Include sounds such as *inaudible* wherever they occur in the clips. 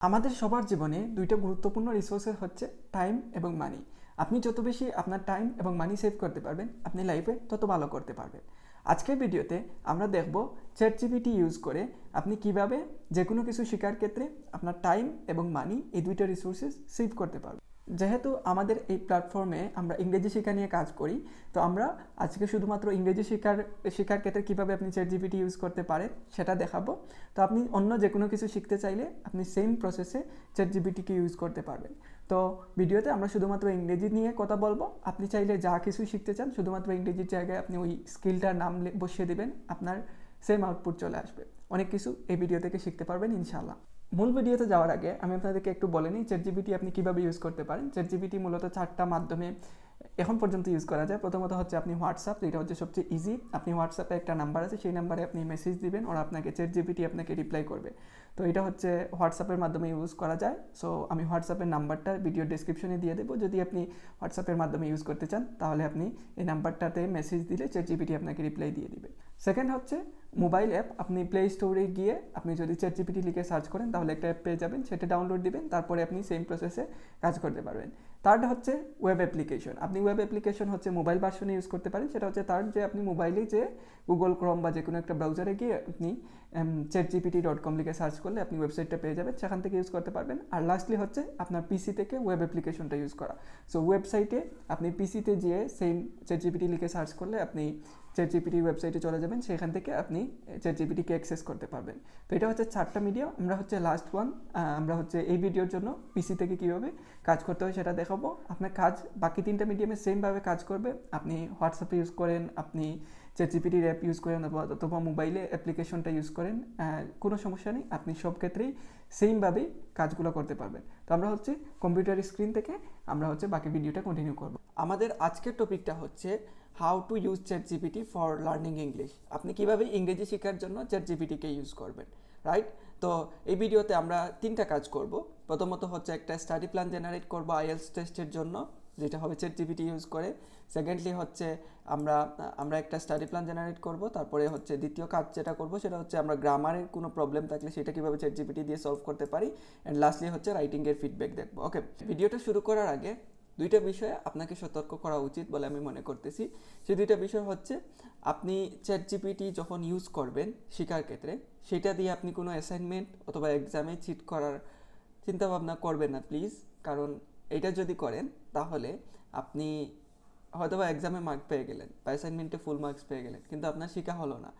আমাদের সবার জীবনে দুইটা গুরুত্বপূর্ণ রিসোর্সেস হচ্ছে টাইম এবং মানি আপনি যত বেশি আপনার টাইম এবং মানি সেভ করতে পারবেন, আপনি লাইফে তত ভালো করতে পারবেন। আজকের ভিডিওতে আমরা দেখব চ্যাট জিপিটি ইউজ করে আপনি কীভাবে যে কোনো কিছু শেখার ক্ষেত্রে আপনার টাইম এবং মানি এই দুইটা রিসোর্সেস সেভ করতে পারবেন। যেহেতু আমাদের এই প্ল্যাটফর্মে আমরা ইংরেজি শিক্ষা নিয়ে কাজ করি, তো আমরা আজকে শুধুমাত্র ইংরেজি শেখার শিক্ষার ক্ষেত্রে কীভাবে আপনি চ্যাট জিপিটি ইউজ করতে পারেন সেটা দেখাবো। তো আপনি অন্য যে কোনো কিছু শিখতে চাইলে আপনি সেম প্রসেসে চ্যাট জিপিটিকে ইউজ করতে পারবেন। তো ভিডিওতে আমরা শুধুমাত্র ইংরেজি নিয়ে কথা বলব। আপনি চাইলে যা কিছু শিখতে চান, শুধুমাত্র ইংরেজির জায়গায় আপনি ওই স্কিলটার নাম বসিয়ে দেবেন, আপনার সেম আউটপুট চলে আসবে। অনেক কিছু এই ভিডিও থেকে শিখতে পারবেন ইনশাল্লাহ মূল ভিডিওতে যাওয়ার আগে আমি আপনাদেরকে একটু বলে নিই চ্যাট জিপিটি আপনি কীভাবে ইউজ করতে পারেন? চ্যাট জিপিটি মূলত চারটা মাধ্যমে এখন পর্যন্ত ইউজ করা যায়। প্রথমত হচ্ছে আপনি হোয়াটসঅ্যাপ যেটা হচ্ছে সবচেয়ে ইজি আপনি হোয়াটসঅ্যাপে একটা নাম্বার আছে, সেই নাম্বারে আপনি মেসেজ দিবেন, ওরা আপনাকে চ্যাট জিপিটি আপনাকে রিপ্লাই করবে। তো এটা হচ্ছে হোয়াটসঅ্যাপের মাধ্যমে ইউজ করা যায়। সো আমি হোয়াটসঅ্যাপের নাম্বারটা ভিডিও ডেসক্রিপশনে দিয়ে দেবো। যদি আপনি হোয়াটসঅ্যাপের মাধ্যমে ইউজ করতে চান, তাহলে আপনি এই নাম্বারটাতে মেসেজ দিলে চ্যাট জিপিটি আপনাকে রিপ্লাই দিয়ে দিবে। সেকেন্ড হচ্ছে মোবাইল অ্যাপ আপনি প্লে স্টোরে গিয়ে আপনি যদি চ্যাট জিপিটি লিখে সার্চ করেন, তাহলে একটা অ্যাপ পেয়ে যাবেন, সেটা ডাউনলোড দিবেন, তারপরে আপনি সেম প্রসেসে কাজ করতে পারবেন। থার্ড হচ্ছে ওয়েব অ্যাপ্লিকেশন আপনি ওয়েব অ্যাপ্লিকেশন হচ্ছে মোবাইল ভার্সনে ইউজ করতে পারেন, সেটা হচ্ছে থার্ড যে আপনি মোবাইলে যে গুগল ক্রম বা যে কোনো একটা ব্রাউজারে গিয়ে আপনি চ্যাট জিপিটি ডট কম লিখে সার্চ করলে আপনি ওয়েবসাইটটা পেয়ে যাবেন, সেখান থেকে ইউজ করতে পারবেন। আর লাস্টলি হচ্ছে আপনার পিসি থেকে ওয়েব অ্যাপ্লিকেশনটা ইউজ করা। সো ওয়েবসাইটে আপনি পিসিতে গিয়ে সেম চ্যাট জিপিটি লিখে সার্চ করলে আপনি চ্যাট জিপিটির ওয়েবসাইটে চলে যাবেন, সেখান থেকে আপনি চ্যাট জিপিটিকে অ্যাক্সেস করতে পারবেন। তো এটা হচ্ছে চারটা মিডিয়া আমরা হচ্ছে লাস্ট ওয়ান আমরা হচ্ছে এই ভিডিওর জন্য পিসি থেকে কীভাবে কাজ করতে হয় সেটা দেখাবো। আপনার কাজ, বাকি তিনটা মিডিয়ামে সেমভাবে কাজ করবে। আপনি হোয়াটসঅ্যাপ ইউজ করেন, আপনি চ্যাট জিপিটির অ্যাপ ইউজ করেন অথবা অথবা মোবাইলে অ্যাপ্লিকেশনটা ইউজ করেন কোনো সমস্যা নেই। আপনি সব ক্ষেত্রেই সেমভাবেই কাজগুলো করতে পারবেন। তো আমরা হচ্ছে কম্পিউটার স্ক্রিন থেকে আমরা হচ্ছে বাকি ভিডিওটা কন্টিনিউ করব। আমাদের আজকের টপিকটা হচ্ছে how to use chat GPT for learning English আপনি কীভাবে ইংরেজি শেখার জন্য চ্যাট জিপিটিকে ইউজ করবেন রাইট তো এই ভিডিওতে আমরা তিনটা কাজ করব। প্রথমত হচ্ছে একটা স্টাডি প্ল্যান জেনারেট করব আইএলস টেস্টের জন্য। যেটা হবে চ্যাট জিপিটি ইউজ করে। সেকেন্ডলি হচ্ছে আমরা আমরা একটা স্টাডি প্ল্যান জেনারেট করব, তারপরে হচ্ছে দ্বিতীয় কাজ যেটা করব সেটা হচ্ছে আমরা গ্রামারের কোনো প্রবলেম থাকলে সেটা কীভাবে চ্যাট জিপিটি দিয়ে সলভ করতে পারি। অ্যান্ড লাস্টলি হচ্ছে রাইটিংয়ের ফিডব্যাক দেখব। ওকে ভিডিওটা শুরু করার আগে দুইটা বিষয়ে আপনাকে সতর্ক করা উচিত বলে আমি মনে করতেছি। সেই দুইটা বিষয় হচ্ছে আপনি চ্যাট জিপিটি যখন ইউজ করবেন শেখার ক্ষেত্রে, সেটা দিয়ে আপনি কোনো অ্যাসাইনমেন্ট অথবা এক্সামে চিট করার চিন্তা ভাবনা করবেন না প্লিজ কারণ এটা যদি করেন, তাহলে আপনি হয়তো বা এক্সামে মার্ক পেয়ে গেলেন বা অ্যাসাইনমেন্টে ফুল মার্কস পেয়ে গেলেন, কিন্তু আপনার শেখা হলো না।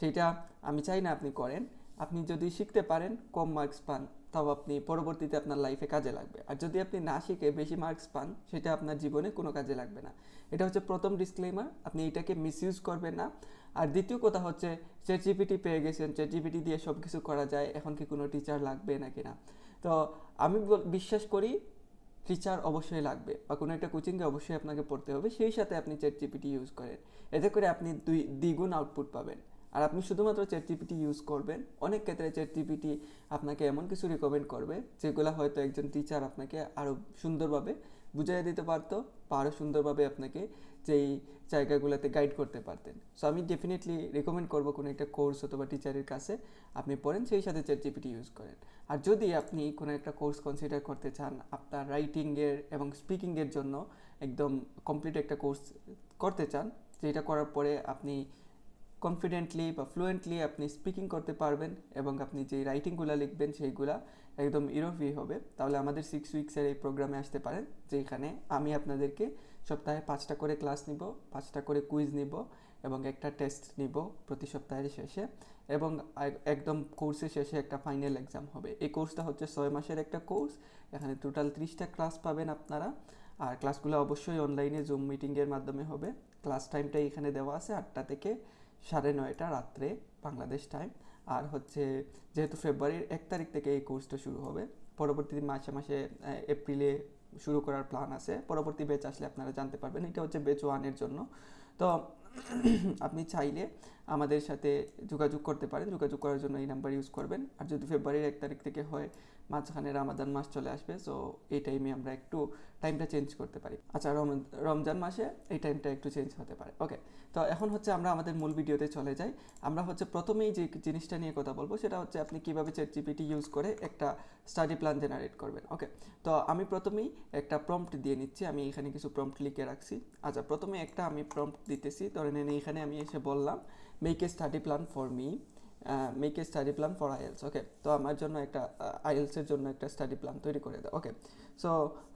সেটা আমি চাই না আপনি করেন। আপনি যদি শিখতে পারেন, কম মার্কস পান, তাও আপনি পরবর্তীতে আপনার লাইফে কাজে লাগবে। আর যদি আপনি না শিখে বেশি মার্কস পান, সেটা আপনার জীবনে কোনো কাজে লাগবে না। এটা হচ্ছে প্রথম ডিসক্লেমার আপনি এটাকে মিসইউজ করবেন না। আর দ্বিতীয় কথা হচ্ছে চ্যাট জিপিটি পেয়ে গেছেন চ্যাট জিপিটি দিয়ে সব কিছু করা যায়, এখন কি কোনো টিচার লাগবে নাকি না? তো আমি বিশ্বাস করি টিচার অবশ্যই লাগবে বা কোনো একটা কোচিংয়ে অবশ্যই আপনাকে পড়তে হবে। সেই সাথে আপনি চ্যাট জিপিটি ইউজ করেন। এতে করে আপনি দুই, দ্বিগুণ আউটপুট পাবেন। আর আপনি শুধুমাত্র চ্যাট জিপিটি ইউজ করবেন, অনেক ক্ষেত্রে চ্যাট জিপিটি আপনাকে এমন কিছু রেকমেন্ড করবে, যেগুলো হয়তো একজন টিচার আপনাকে আরও সুন্দরভাবে বুঝিয়ে দিতে পারতো বা আরও সুন্দরভাবে আপনাকে যেই জায়গাগুলোতে গাইড করতে পারতেন। সো আমি ডেফিনেটলি রেকমেন্ড করব কোনো একটা কোর্স অথবা টিচারের কাছে আপনি পড়েন, সেই সাথে চ্যাট জিপিটি ইউজ করেন। আর যদি আপনি কোনো একটা কোর্স কনসিডার করতে চান, আপনার রাইটিংয়ের এবং স্পিকিংয়ের জন্য একদম কমপ্লিট একটা কোর্স করতে চান, যেটা করার পরে আপনি কনফিডেন্টলি বা ফ্লুয়েন্টলি আপনি স্পিকিং করতে পারবেন এবং আপনি যে রাইটিংগুলো লিখবেন, সেইগুলা একদম ইরোভি হবে। তাহলে আমাদের সিক্স উইক্সের এই প্রোগ্রামে আসতে পারেন যেখানে আমি আপনাদেরকে সপ্তাহে পাঁচটা করে ক্লাস নিব, পাঁচটা করে কুইজ নিব এবং একটা টেস্ট নিব প্রতি সপ্তাহের শেষে এবং একদম কোর্সের শেষে একটা ফাইনাল এক্সাম হবে। এই কোর্সটা হচ্ছে ছয় মাসের একটা কোর্স এখানে টোটাল ত্রিশটা ক্লাস পাবেন আপনারা। আর ক্লাসগুলো অবশ্যই অনলাইনে জুম মিটিংয়ের মাধ্যমে হবে। ক্লাস টাইমটা এখানে দেওয়া আছে আটটা থেকে সাড়ে নয়টা রাত্রে বাংলাদেশ টাইম আর হচ্ছে যেহেতু ফেব্রুয়ারির এক তারিখ থেকে এই কোর্সটা শুরু হবে পরবর্তী মাসে মাসে এপ্রিলে শুরু করার প্ল্যান আছে। পরবর্তী ব্যাচ আসলে আপনারা জানতে পারবেন, এটা হচ্ছে ব্যাচ ওয়ানের জন্য। তো *clears throat* আপনি চাইলে আমাদের সাথে যোগাযোগ করতে পারেন। যোগাযোগ করার জন্য এই নাম্বার ইউজ করবেন। আর যদি ফেব্রুয়ারির এক তারিখ থেকে হয় মাঝখানে রামাদান মাস চলে আসবে সো এই টাইমে আমরা একটু টাইমটা চেঞ্জ করতে পারি। আচ্ছা রম- রমজান মাসে এই টাইমটা একটু চেঞ্জ হতে পারে। ওকে তো এখন হচ্ছে আমরা আমাদের মূল ভিডিওতে চলে যাই। আমরা হচ্ছে প্রথমেই যে জিনিসটা নিয়ে কথা বলব, সেটা হচ্ছে আপনি কীভাবে চ্যাট জিপিটি ইউজ করে একটা স্টাডি প্ল্যান জেনারেট করবেন। ওকে তো আমি প্রথমেই একটা প্রম্পট দিয়ে নিচ্ছি। আমি এখানে কিছু প্রম্পট লিখে রাখছি। আচ্ছা প্রথমে একটা আমি প্রম্পট দিতেছি। ধরে নেন এখানে আমি এসে বললাম make a study plan for me make a study plan for IELTS okay তো আমার জন্য একটা আইএলসের জন্য একটা স্টাডি প্ল্যান তৈরি করে দাও ওকে সো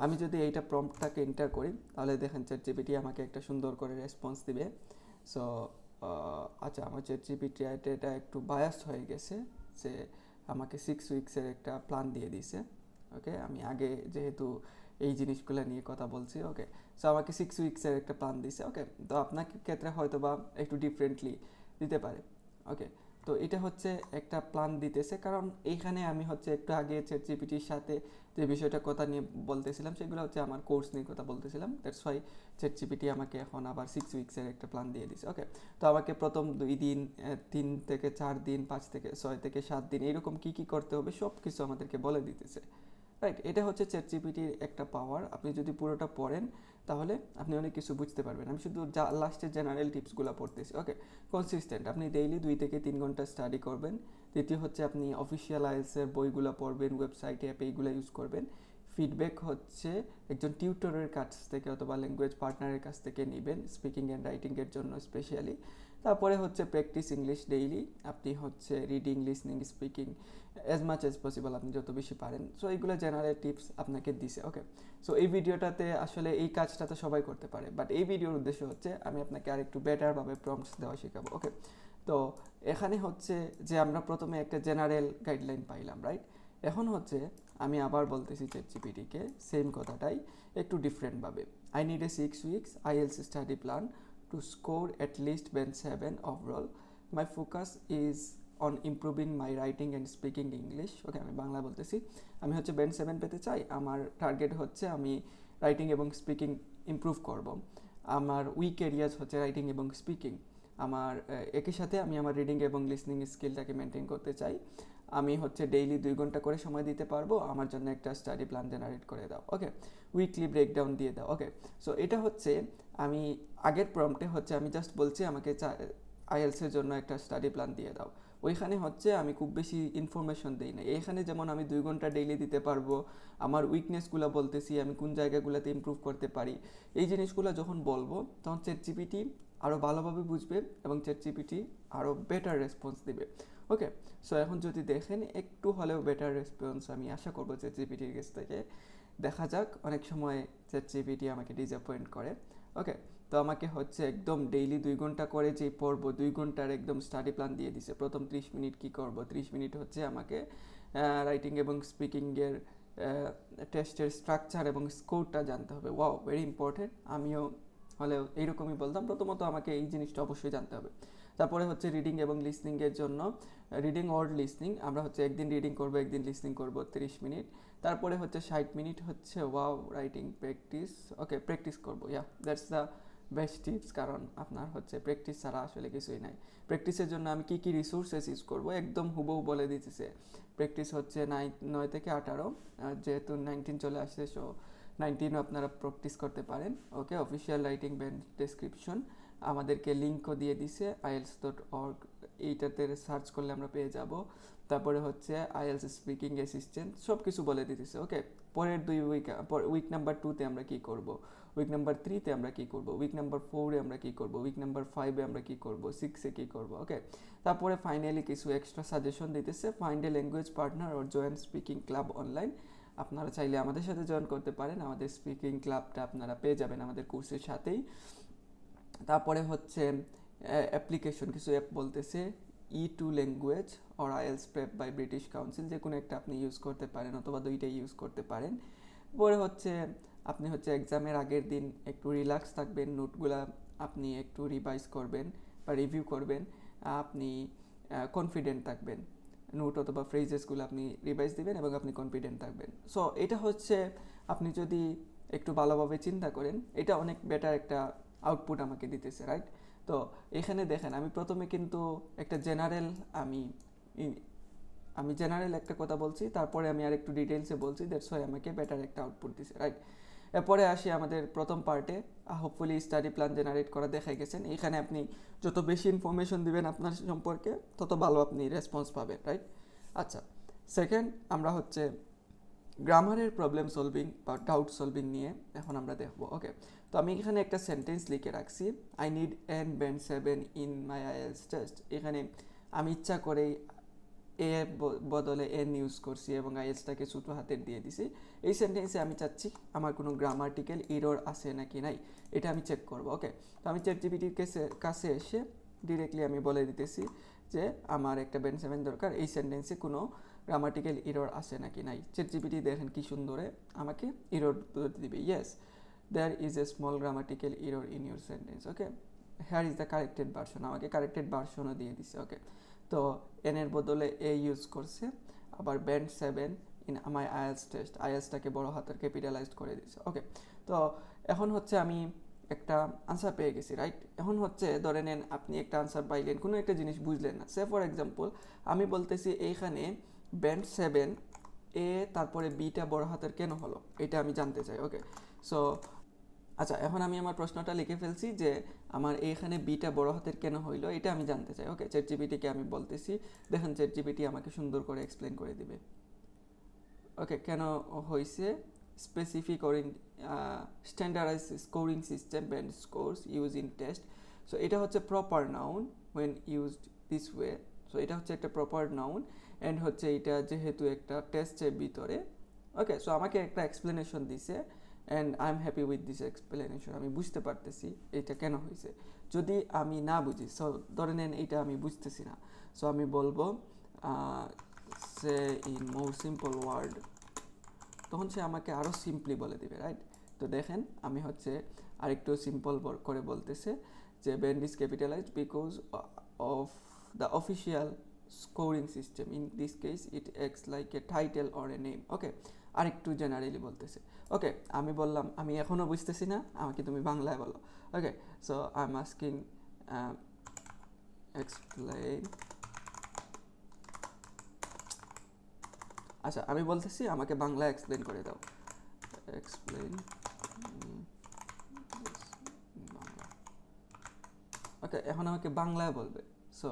আমি যদি এইটা প্রম্পটটাকে এন্টার করি, তাহলে দেখেন চ্যাট জিপিটি আমাকে একটা সুন্দর করে রেসপন্স দিবে। সো আচ্ছা আমার চ্যাট জিপিটি এটা একটু বায়াস্ট হয়ে গেছে, যে আমাকে সিক্স উইক্সের একটা প্ল্যান দিয়ে দিছে ওকে আমি আগে যেহেতু এই জিনিসগুলো নিয়ে কথা বলছি ওকে সো আমাকে সিক্স উইক্সের একটা প্ল্যান দিছে ওকে তো আপনার ক্ষেত্রে হয়তো বা একটু ডিফারেন্টলি দিতে পারে ওকে তো এটা হচ্ছে একটা প্ল্যান দিতেছে। কারণ এইখানে আমি হচ্ছে একটু আগে চ্যাট জিপিটির সাথে যে বিষয়টা কথা নিয়ে বলতেছিলাম, সেগুলো হচ্ছে আমার কোর্স নিয়ে কথা বলতেছিলাম। দ্যাটস ওয়াই চ্যাট জিপিটি আমাকে এখন আবার সিক্স উইক্সের একটা প্ল্যান দিয়ে দিছে। ওকে তো আমাকে প্রথম দুই দিন তিন থেকে চার দিন, পাঁচ থেকে ছয় থেকে সাত দিন এরকম কি কি করতে হবে সব কিছু আমাদেরকে বলে দিতেছে। রাইট এটা হচ্ছে চ্যাট জিপিটির একটা পাওয়ার আপনি যদি পুরোটা পড়েন তাহলে আপনি অনেক কিছু বুঝতে পারবেন। আমি শুধু যা লাস্টের জেনারেল টিপসগুলো পড়তেছি। ওকে কনসিস্টেন্ট আপনি ডেইলি দুই থেকে তিন ঘণ্টা স্টাডি করবেন। দ্বিতীয় হচ্ছে আপনি অফিসিয়াল বইগুলো পড়বেন ওয়েবসাইট অ্যাপ এইগুলো ইউজ করবেন। ফিডব্যাক হচ্ছে একজন টিউটরের কাছ থেকে অথবা ল্যাঙ্গুয়েজ পার্টনারের কাছ থেকে নেবেন স্পিকিং অ্যান্ড রাইটিংয়ের জন্য স্পেশালি তারপরে হচ্ছে প্র্যাকটিস ইংলিশ ডেইলি আপনি হচ্ছে reading listening speaking as much as possible আপনি যত বেশি পারেন। সো এইগুলো জেনারেল টিপস আপনাকে দিছে ওকে সো এই ভিডিওটাতে আসলে এই কাজটা তো সবাই করতে পারে বাট এই ভিডিওর উদ্দেশ্য হচ্ছে আমি আপনাকে আর একটু বেটারভাবে প্রম্পটস দেওয়া শেখাবো ওকে তো, এখানে হচ্ছে যে আমরা প্রথমে একটা জেনারেল গাইডলাইন পাইলাম রাইট এখন হচ্ছে আমি আবার বলতেছি চ্যাট সেম কথাটাই, একটু ডিফারেন্টভাবে I need a six weeks IELTS study plan to score at least band seven overall my focus is on improving my writing and speaking English okay আমি বাংলা বলতেছি। আমি হচ্ছে ব্যান্ড সেভেন পেতে চাই। আমার টার্গেট হচ্ছে আমি রাইটিং এবং স্পিকিং ইমপ্রুভ করব। আমার উইক এরিয়াজ হচ্ছে রাইটিং এবং স্পিকিং আমার একই সাথে আমি আমার রিডিং এবং লিসনিং স্কিলটাকে মেনটেন করতে চাই। আমি হচ্ছে ডেইলি দুই ঘণ্টা করে সময় দিতে পারব, আমার জন্য একটা স্টাডি প্ল্যান জেনারেট করে দাও ওকে উইকলি ব্রেকডাউন দিয়ে দাও ওকে সো এটা হচ্ছে আমি, আগের প্রম্পটে হচ্ছে আমি জাস্ট বলছি আমাকে আইএলসের জন্য একটা স্টাডি প্ল্যান দিয়ে দাও। ওইখানে হচ্ছে আমি খুব বেশি ইনফরমেশন দিই না। এখানে যেমন আমি দুই ঘণ্টা ডেইলি দিতে পারব, আমার উইকনেসগুলো বলতেছি, আমি কোন জায়গাগুলোতে ইমপ্রুভ করতে পারি, এই জিনিসগুলো যখন বলব, তখন চ্যাট জিপিটি আরও ভালোভাবে বুঝবে এবং চ্যাট জিপিটি আরও বেটার রেসপন্স দেবে। ওকে সো এখন যদি দেখেন, একটু হলেও বেটার রেসপন্স আমি আশা করব চ্যাট জিপিটির কাছ থেকে। দেখা যাক, অনেক সময় চ্যাট জিপিটি আমাকে ডিসঅ্যাপয়েন্ট করে। ওকে তো আমাকে হচ্ছে একদম ডেইলি দুই ঘণ্টা করে যে পড়ব, দুই ঘণ্টার একদম স্টাডি প্ল্যান দিয়ে দিছে। প্রথম ত্রিশ মিনিট কি করব? ত্রিশ মিনিট হচ্ছে আমাকে রাইটিং এবং স্পিকিংয়ের টেস্টের স্ট্রাকচার এবং স্কোরটা জানতে হবে। ওয়াও ভেরি ইম্পর্টেন্ট আমিও হলে এইরকমই বলতাম। প্রথমত আমাকে এই জিনিসটা অবশ্যই জানতে হবে। তারপরে হচ্ছে রিডিং এবং লিসনিংয়ের জন্য রিডিং অর লিসনিং আমরা হচ্ছে একদিন রিডিং করব, একদিন লিসনিং করব, তিরিশ মিনিট। তারপরে হচ্ছে ষাট মিনিট হচ্ছে wow writing practice okay practice করব yeah that's the best tips কারণ আপনার হচ্ছে প্র্যাকটিস ছাড়া আসলে কিছুই নাই। প্র্যাকটিসের জন্য আমি কী কী রিসোর্সেস ইউজ করব, একদম হুবহু বলে দিতেছে। প্র্যাকটিস হচ্ছে নাইন নয় থেকে আঠারো যেহেতু নাইনটিন চলে আসছে সো নাইনটিনও আপনারা প্র্যাকটিস করতে পারেন okay official writing band description আমাদেরকে লিঙ্কও দিয়ে দিছে আইএলস ডট অর্গ এইটাতে সার্চ করলে আমরা পেয়ে যাব। তারপরে হচ্ছে আইএলস স্পিকিং অ্যাসিস্ট্যান্ট সব কিছু বলে দিতেছে ওকে পরের দুই উইক উইক নাম্বার টুতে আমরা কি করব? উইক নাম্বার থ্রিতে আমরা কি করব? উইক নাম্বার ফোরে আমরা কি করব? উইক নাম্বার ফাইভে আমরা কি করব? সিক্সে কি করব? ওকে তারপরে ফাইনালি কিছু এক্সট্রা সাজেশন দিতেছে find a language partner or join speaking club online আপনারা চাইলে আমাদের সাথে জয়েন করতে পারেন। আমাদের স্পিকিং ক্লাবটা আপনারা পেয়ে যাবেন আমাদের কোর্সের সাথেই। তারপরে হচ্ছে অ্যাপ্লিকেশন কিছু অ্যাপ বলতেছে E two language or IELTS prep by British Council যে কোনো একটা আপনি ইউজ করতে পারেন অথবা দুইটাই ইউজ করতে পারেন। পরে হচ্ছে, আপনি হচ্ছে এক্সামের আগের দিন একটু রিল্যাক্স থাকবেন নোটগুলা আপনি একটু রিভাইজ করবেন বা রিভিউ করবেন, আপনি কনফিডেন্ট থাকবেন। নোট অথবা ফ্রেজেসগুলো আপনি রিভাইজ দিবেন এবং আপনি কনফিডেন্ট থাকবেন। সো এটা হচ্ছে আপনি যদি একটু ভালোভাবে চিন্তা করেন, এটা অনেক বেটার একটা আউটপুট আমাকে দিতেছে রাইট তো এখানে দেখেন, আমি প্রথমে কিন্তু একটা জেনারেল আমি আমি জেনারেল একটা কথা বলছি, তারপরে আমি আর একটু ডিটেলসে বলছি দ্যাটস ওয়াই আমাকে বেটার একটা আউটপুট দিছে রাইট এরপরে আসি আমাদের প্রথম পার্টে হোপফুলি স্টাডি প্ল্যান জেনারেট করা দেখাই গেছেন। এখানে আপনি যত বেশি ইনফরমেশন দিবেন আপনার সম্পর্কে, তত ভালো আপনি রেসপন্স পাবেন রাইট আচ্ছা সেকেন্ড আমরা হচ্ছে গ্রামারের প্রবলেম সলভিং বা ডাউট সলভিং নিয়ে এখন আমরা দেখব ওকে তো আমি এখানে একটা সেন্টেন্স লিখে রাখছি। I need an band seven in my IELTS test এখানে আমি ইচ্ছা করেই এ বদলে এন ইউজ করছি এবং আইএলসটাকে ছোটো হাতের দিয়ে দিছি। এই সেন্টেন্সে আমি চাচ্ছি, আমার কোনো গ্রামাটিক্যাল ইরর আছে নাকি নাই? এটা আমি চেক করব ওকে তো আমি চ্যাট জিপিটির কাছে এসে ডিরেক্টলি আমি বলে দিতেছি যে, আমার একটা ব্যান্ড সেভেন দরকার, এই সেন্টেন্সে কোনো গ্রামাটিক্যাল ইরর আছে নাকি নাই? চ্যাট জিপিটি দেখেন কি সুন্দরে আমাকে ইরর দিবে yes there is a small grammatical error in your sentence okay here is the corrected version আমাকে কারেক্টেড ভার্সনও দিয়ে দিছে ওকে তো এন এর বদলে এ ইউজ করছে। আবার ব্যান্ড সেভেন ইন আমার আইএলস টেস্ট আইএলসটাকে বড় হাতের ক্যাপিটালাইজড করে দিছে ওকে তো এখন হচ্ছে আমি একটা আনসার পেয়ে গেছি রাইট এখন হচ্ছে ধরে নেন আপনি একটা আনসার পাইলেন, কোনো একটা জিনিস বুঝলেন না। সে ফর এক্সাম্পল আমি বলতেছি এইখানে ব্যান্ড সেভেন এ তারপরে বিটা বড় হাতের কেন হলো? এটা আমি জানতে চাই ওকে সো আচ্ছা এখন আমি আমার প্রশ্নটা লিখে ফেলছি যে আমার এইখানে বিটা বড় হাতের কেন হইল, এটা আমি জানতে চাই। ওকে চ্যাট জিপিটিকে আমি বলতেছি। দেখেন চ্যাট জিপিটি আমাকে সুন্দর করে এক্সপ্লেন করে দিবে। ওকে কেন হয়েছে specific or standardise scoring system band scores use in test so এটা হচ্ছে proper noun when used this way so এটা হচ্ছে একটা প্রপার নাউন অ্যান্ড হচ্ছে এটা যেহেতু একটা টেস্টের ভিতরে। ওকে সো আমাকে একটা এক্সপ্লেনেশন দিছে। And I am happy with this explanation আমি বুঝতে পারতেছি এটা কেন হয়েছে। যদি আমি না বুঝি সো ধরে নেন এটা আমি বুঝতেছি না। সো আমি বলব say in more simple word তখন সে আমাকে আরও সিম্পলি বলে দিবে রাইট তো দেখেন, আমি হচ্ছে আরেকটু সিম্পল করে বলতেছে যে band is capitalised because of the official scoring system in this case it acts like a title or a name আরেকটু জেনারেলি বলতেছে। ওকে আমি বললাম, আমি এখনও বুঝতেছি না, আমাকে তুমি বাংলায় বলো। Okay so I am asking explain আচ্ছা আমি বলতেছি, আমাকে বাংলা এক্সপ্লেন করে দাও। এক্সপ্লেন ওকে এখন আমাকে বাংলায় বলবে। সো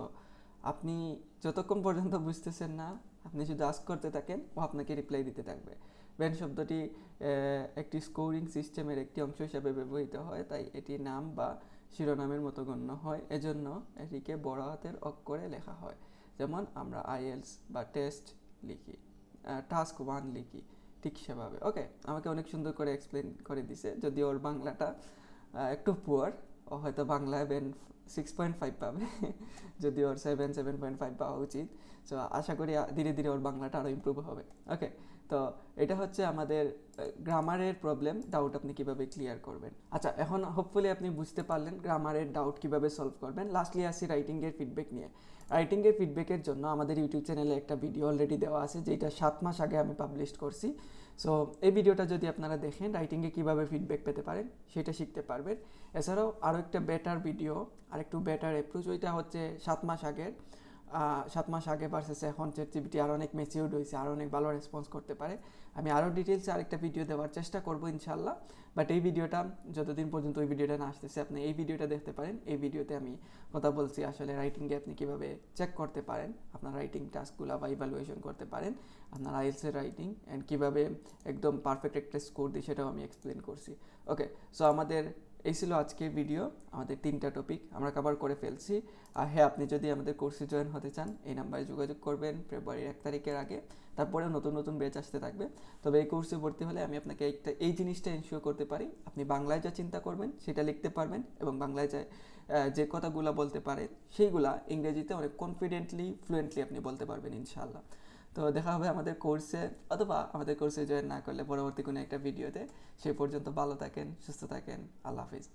আপনি যতক্ষণ পর্যন্ত বুঝতেছেন না, আপনি যদি আস্ক করতে থাকেন, ও আপনাকে রিপ্লাই দিতে থাকবে। ব্যান্ড শব্দটি একটি স্কোরিং সিস্টেমের একটি অংশ হিসাবে ব্যবহৃত হয়, তাই এটি নাম বা শিরোনামের মতো গণ্য হয়। এজন্য এটিকে বড় হাতের অক্ষরে লেখা হয়। যেমন আমরা আইএলস বা টেস্ট লিখি টাস্ক ওয়ান লিখি, ঠিক সেভাবে। ওকে, আমাকে অনেক সুন্দর করে এক্সপ্লেন করে দিছে। যদি ওর বাংলাটা একটু পুয়ার ও হয়তো বাংলায় বেন সিক্স পয়েন্ট ফাইভ পাবে। *laughs* যদি ওর সেভেন সেভেন পয়েন্ট ফাইভ পাওয়া উচিত। সো আশা করি ধীরে ধীরে ওর বাংলাটা আরও ইমপ্রুভ হবে। ওকে, তো এটা হচ্ছে আমাদের গ্রামারের প্রবলেম ডাউট আপনি কীভাবে ক্লিয়ার করবেন। আচ্ছা এখন হোপফুলি আপনি বুঝতে পারলেন গ্রামারের ডাউট কীভাবে সলভ করবেন। লাস্টলি আসি রাইটিংয়ের ফিডব্যাক নিয়ে। রাইটিংয়ের ফিডব্যাকের জন্য আমাদের ইউটিউব চ্যানেলে একটা ভিডিও অলরেডি দেওয়া আছে, যেটা সাত মাস আগে আমি পাবলিশ করছি। সো এই ভিডিওটা যদি আপনারা দেখেন রাইটিংয়ে কীভাবে ফিডব্যাক পেতে পারেন, সেটা শিখতে পারবেন। এছাড়াও আরও একটা বেটার ভিডিও আর একটু বেটার অ্যাপ্রোচ ওইটা হচ্ছে সাত মাস আগের। সাত মাস আগে ভার্সেস এখন চ্যাটজিপিটি আরও অনেক ম্যাচিউর্ড হয়েছে আরও অনেক ভালো রেসপন্স করতে পারে। আমি আরও ডিটেলসে আরেকটা ভিডিও দেওয়ার চেষ্টা করব ইনশাল্লাহ বাট এই ভিডিওটা যতদিন পর্যন্ত ওই ভিডিওটা না আসতেছে, আপনি এই ভিডিওটা দেখতে পারেন। এই ভিডিওতে আমি কথা বলছি আসলে রাইটিংকে আপনি কীভাবে চেক করতে পারেন, আপনার রাইটিং টাস্কগুলো বা ইভ্যালুয়েশন করতে পারেন, আপনার আইএলসের রাইটিং অ্যান্ড কীভাবে একদম পারফেক্ট একটা স্কোর দিই সেটাও আমি এক্সপ্লেন করছি। ওকে সো আমাদের এই ছিল আজকের ভিডিও আমাদের তিনটা টপিক আমরা কভার করে ফেলছি। আর হ্যাঁ আপনি যদি আমাদের কোর্সে জয়েন হতে চান, এই নাম্বারে যোগাযোগ করবেন ফেব্রুয়ারির এক তারিখের আগে। তারপরেও নতুন নতুন ব্যাচ আসতে থাকবে। তবে এই কোর্সে ভর্তি হলে আমি আপনাকে একটা, এই জিনিসটা এনশিওর করতে পারি, আপনি বাংলায় যা চিন্তা করবেন, সেটা লিখতে পারবেন এবং বাংলায় যা যে কথাগুলো বলতে পারেন, সেইগুলা ইংরেজিতে অনেক কনফিডেন্টলি ফ্লুয়েন্টলি আপনি বলতে পারবেন, ইনশাআল্লাহ। তো দেখা হবে আমাদের কোর্সে অথবা আমাদের কোর্সে জয়েন না করলে পরবর্তী কোনো একটা ভিডিওতে সেই পর্যন্ত ভালো থাকেন, সুস্থ থাকেন। আল্লাহ হাফিজ।